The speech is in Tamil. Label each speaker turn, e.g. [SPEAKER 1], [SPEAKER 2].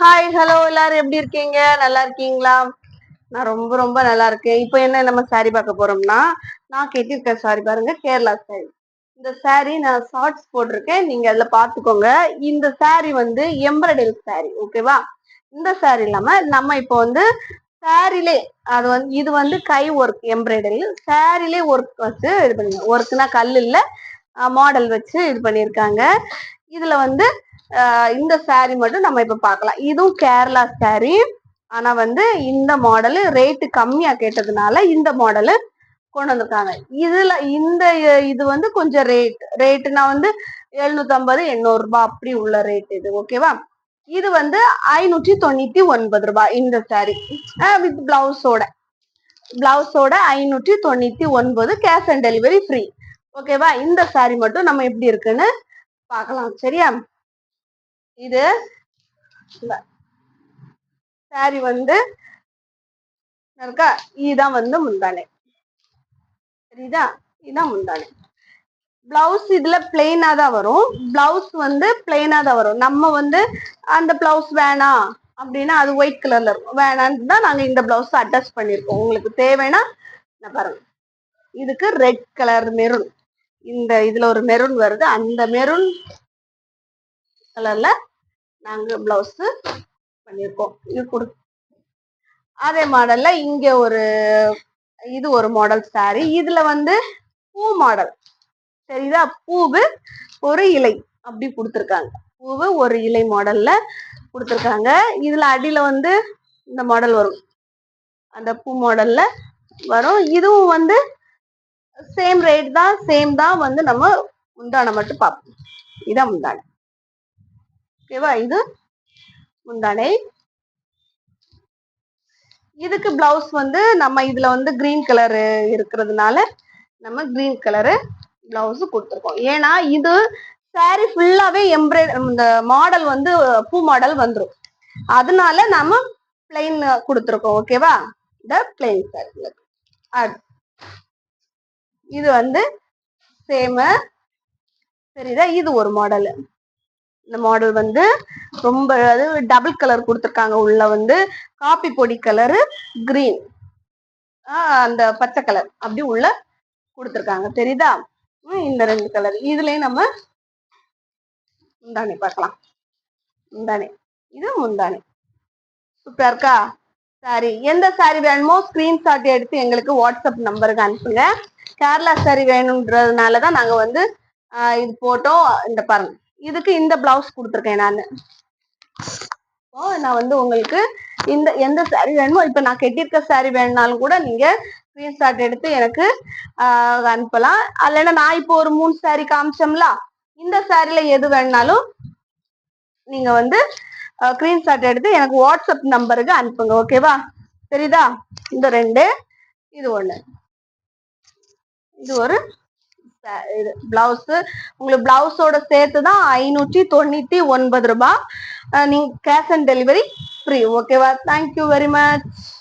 [SPEAKER 1] ஹாய் ஹலோ எல்லாரும் எப்படி இருக்கீங்க நல்லா இருக்கீங்களா நான் ரொம்ப ரொம்ப நல்லா இருக்கேன் இப்போ என்ன நம்ம சாரி பார்க்க போறோம்னா நான் கேட்டிருக்கேன் சாரி பாருங்க கேரளா சாரி இந்த சாரி நான் ஷார்ட்ஸ் போட்டிருக்கேன் நீங்க அதில் பார்த்துக்கோங்க இந்த சாரி வந்து எம்ப்ராய்டரி சாரி ஓகேவா இந்த சாரி இல்லாம நம்ம இப்போ வந்து சாரிலே அது வந்து இது வந்து கை ஒர்க் எம்ப்ராய்டரி சாரிலே ஒர்க் வச்சு இது பண்ணி ஒர்க்னா கல் இல்லை மாடல் வச்சு இது பண்ணியிருக்காங்க இதுல வந்து இந்த சாரி மட்டும் நம்ம இப்ப பார்க்கலாம் இதுவும் கேரளா சாரி ஆனா வந்து இந்த மாடலு ரேட்டு கம்மியா கேட்டதுனால இந்த மாடலு கொண்டு வந்திருக்காங்க இதுல இந்த இது வந்து கொஞ்சம் ரேட் ரேட்டுனா வந்து ஐம்பது எண்ணூறு ரூபாய் அப்படி உள்ள ரேட் இது ஓகேவா இது வந்து ஐநூற்றி தொண்ணூத்தி ஒன்பது ரூபாய் இந்த சாரி வித் பிளவுஸோட பிளவுஸோட ஐநூற்றி தொண்ணூத்தி ஒன்பது கேஷ் ஆன் டெலிவரி ஃப்ரீ ஓகேவா இந்த சாரி மட்டும் நம்ம எப்படி இருக்குன்னு பார்க்கலாம் சரியா இது சாரி வந்து இருக்கா இதான் e வந்து முந்தானே சரிதா இதான் e முந்தானே பிளவுஸ் இதுல பிளெயினா தான் வரும் பிளவுஸ் வந்து பிளெயினா தான் வரும் நம்ம வந்து அந்த பிளவுஸ் வேணாம் அப்படின்னா அது ஒயிட் கலர்ல இருக்கும் வேணான்னு தான் நாங்க இந்த பிளவுஸ் அட்டாச் பண்ணிருக்கோம் உங்களுக்கு தேவைன்னா நான் பாருங்க இதுக்கு ரெட் கலர் மெரூன் இந்த இதுல ஒரு மெரூன் வருது அந்த மெரூன் கலர்ல நாங்கள் ப்ளவுஸு பண்ணியிருக்கோம் இது கொடு அதே மாடலில் இங்கே ஒரு இது ஒரு மாடல் சாரி இதில் வந்து பூ மாடல் சரிதா பூவு ஒரு இலை அப்படி கொடுத்துருக்காங்க பூவு ஒரு இலை மாடல்ல கொடுத்துருக்காங்க இதுல அடியில வந்து இந்த மாடல் வரும் அந்த பூ மாடல்ல வரும் இதுவும் வந்து சேம் ரேட் தான் சேம் தான் வந்து நம்ம முந்தானை மட்டும் பார்ப்போம் இதான் முந்தானை ஓகேவா இது முந்தானை இதுக்கு பிளவுஸ் வந்து நம்ம இதுல வந்து கிரீன் கலர் இருக்கிறதுனால நம்ம கிரீன் கலரு பிளவுஸ் கொடுத்துருக்கோம் ஏன்னா இது சாரி ஃபுல்லாவே எம்ப்ராய்டர் இந்த மாடல் வந்து பூ மாடல் வந்துடும் அதனால நம்ம பிளைன் கொடுத்துருக்கோம் ஓகேவா இந்த பிளைன் சாரி இது வந்து சேமு சரிதா இது ஒரு மாடல் இந்த மாடல் வந்து ரொம்ப அது டபுள் கலர் கொடுத்துருக்காங்க உள்ள வந்து காபி பொடி கலரு கிரீன் அந்த பச்சை கலர் அப்படி உள்ள கொடுத்துருக்காங்க தெரியுதா இந்த ரெண்டு கலர் இதுலயும் நம்ம முந்தானி பார்க்கலாம் முந்தானி இது முந்தானி சூப்பரா இருக்கா சாரி எந்த சாரி வேணுமோ ஸ்கிரீன்ஷாட் எடுத்து எங்களுக்கு வாட்ஸ்அப் நம்பருக்கு அனுப்புங்க கேரளா சாரி வேணுன்றதுனால தான் நாங்கள் வந்து இது போட்டோம் இந்த பாருங்க இதுக்கு இந்த பிளவுஸ் கொடுத்துருக்கேன் நான் நான் வந்து உங்களுக்கு இந்த எந்த சாரி வேணுமோ இப்போ நான் கெட்டிருக்க சாரி வேணுனாலும் கூட நீங்க ஸ்கிரீன்ஷாட் எடுத்து எனக்கு அனுப்பலாம் இல்லைன்னா நான் இப்போ ஒரு மூணு சாரி காமிச்சோம்ல இந்த சாரில எது வேணுனாலும் நீங்க வந்து ஸ்கிரீன்ஷாட் எடுத்து எனக்கு வாட்ஸ்அப் நம்பருக்கு அனுப்புங்க ஓகேவா சரிதா இந்த ரெண்டு இது ஒண்ணு இது ஒரு இது பிளவுஸ் உங்களுக்கு பிளவுஸோட சேர்த்து தான் ஐநூற்றி தொண்ணூற்றி ஒன்பது ரூபாய் நீங்கள் கேஷ் ஆன் டெலிவரி ஃப்ரீ ஓகேவா தேங்க்யூ வெரி மச்